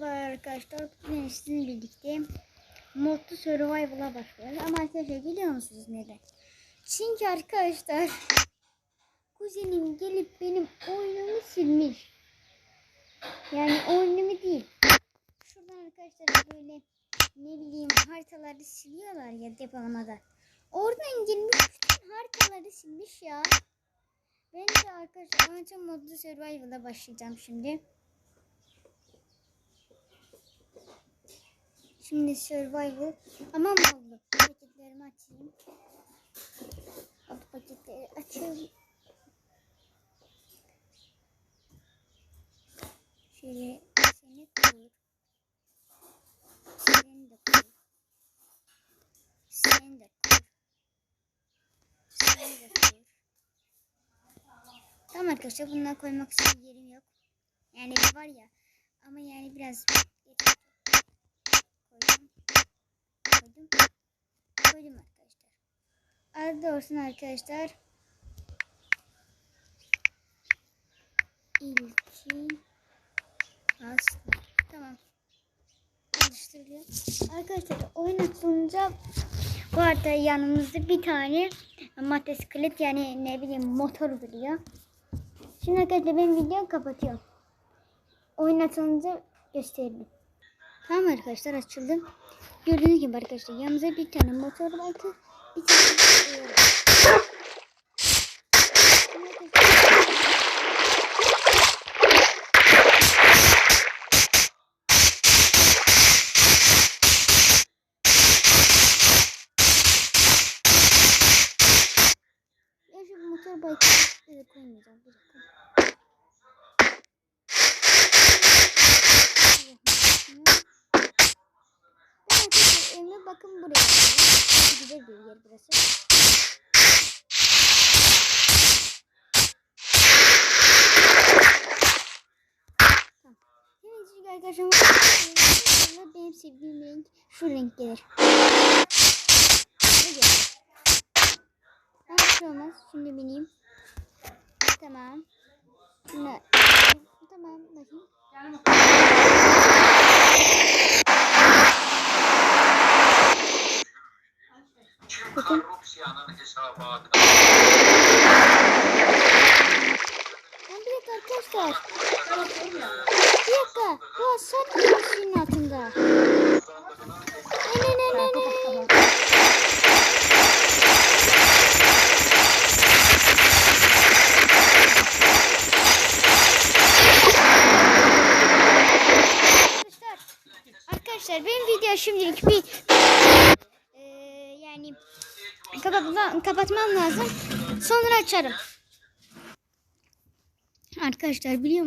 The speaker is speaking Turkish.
Merhaba arkadaşlar. Bugün sizinle birlikte Modlu Survival'a başlıyoruz. Ama arkadaşlar biliyor musunuz neden? Çünkü arkadaşlar kuzenim gelip benim oyunumu silmiş. Yani oyunumu değil. Şuradan arkadaşlar böyle ne bileyim haritaları siliyorlar ya depolamada. Oradan girmiş bütün haritaları silmiş ya. Ben de arkadaşlar önce Modlu Survival'a başlayacağım şimdi. Şimdi survival. Aman oldu. Paketlerimi açayım. Hadi paketleri açayım. Şöyle seni koy. Seni de koy. Seni de koy. Seni de koy. Tamam arkadaşlar bunları koymak için yerim yok. Yani var ya ama yani biraz yeter. Koydum. Koydum. Koydum arkadaşlar. Adı olsun arkadaşlar. İlkin Aslı. Tamam. Oluşturuluyor. Arkadaşlar oyun açılınca bu arada yanımızda bir tane motosiklet yani ne bileyim motor duruyor. Şimdi arkadaşlar ben videoyu kapatıyorum. Oyun açılınca gösterelim. Tamam arkadaşlar açıldım. Gördüğünüz gibi arkadaşlar yanımıza bir tane motor ki bir tane motor bike'ı koymayacağım. Ben arkadaşlar evime bakın buraya. Güzel bir yer burası. Bu- benim sevdiğim renk şu renk gelir. Bir şey olmaz. Şimdi bineyim. Tamam. Şimdi, tamam bakayım. Bir dakika arkadaşlar. Bir dakika. Bu asat gemisinin altında. Ne ne ne ne ne. Arkadaşlar, benim video şimdilik bir Eee, yani kapatma, kapatmam lazım. Sonra açarım. Arkadaşlar biliyor musunuz?